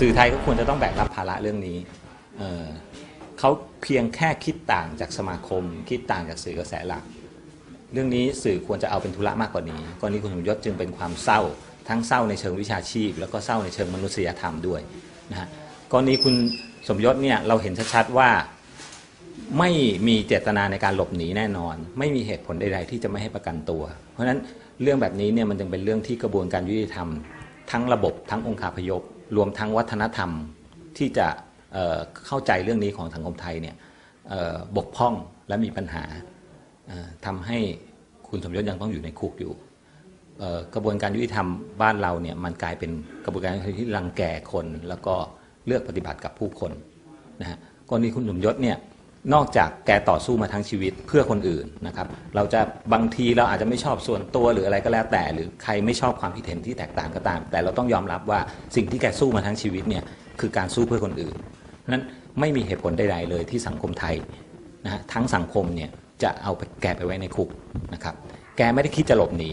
สื่อไทยก็ควรจะต้องแบกรับภาระเรื่องนี้เเขาเพียงแค่คิดต่างจากสมาคม คิดต่างจากสื่อกระแสหลัก เรื่องนี้สื่อควรจะเอาเป็นธุระมากกว่านี้กรณีคุณสมยศจึงเป็นความเศร้า ทั้งเศร้าในเชิงวิชาชีพ แล้วก็เศร้าในเชิงมนุษยธรรมด้วยนะฮะกรณีคุณสมยศเนี่ยเราเห็นชัดๆว่าไม่มีเจตนาในการหลบหนีแน่นอน ไม่มีเหตุผลใดๆที่จะไม่ให้ประกันตัว เพราะฉะนั้นเรื่องแบบนี้เนี่ยมันจึงเป็นเรื่องที่กระบวนการยุติธรรม ทั้งระบบทั้งองค์คาพยพ รวมทั้งวัฒนธรรมที่จะเเข้าใจเรื่องนี้ของสังคมไทยเนี่ยบกพร่องและมีปัญหาทำให้คุณสมยศยังต้องอยู่ในคุกอยู่กระบวนการยุติธรรมบ้านเราเนี่ยมันกลายเป็นกระบวนการที่รังแกคน แล้วก็เลือกปฏิบัติกับผู้คนนะฮะกรณีคุณสมยศเนี่ย นอกจากแกต่อสู้มาทั้งชีวิตเพื่อคนอื่นนะครับเราจะบางทีเราอาจจะไม่ชอบส่วนตัวหรืออะไรก็แล้วแต่ หรือใครไม่ชอบความคิดเห็นที่แตกต่างก็ตาม แต่เราต้องยอมรับว่าสิ่งที่แกสู้มาทั้งชีวิตเนี่ยคือการสู้เพื่อคนอื่นนั้นไม่มีเหตุผลใดๆเลยที่สังคมไทยนะฮะทั้งสังคมเนี่ยจะเอาแกไปไว้ในคุกนะครับแกไม่ได้คิดจะหลบหนี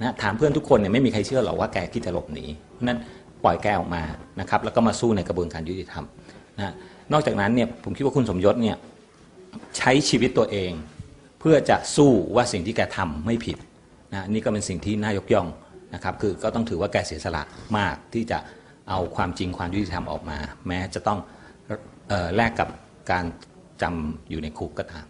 นะถามเพื่อนทุกคนเนี่ยไม่มีใครเชื่อหรอกว่าแกคิดจะหลบหนีนั้นปล่อยแกออกมานะครับแล้วก็มาสู้ในกระบวนการยุติธรรมนะนอกจากนั้นเนี่ยผมคิดว่าคุณสมยศเนี่ย ใช้ชีวิตตัวเอง เพื่อจะสู้ว่าสิ่งที่แกทำไม่ผิดนะนี่ก็เป็นสิ่งที่น่ายกย่องนะครับคือก็ต้องถือว่าแกเสียสละมากที่จะเอาความจริงความยุติธรรมออกมา แม้จะต้องออแลกกับการจำอยู่ในคุกก็ตาม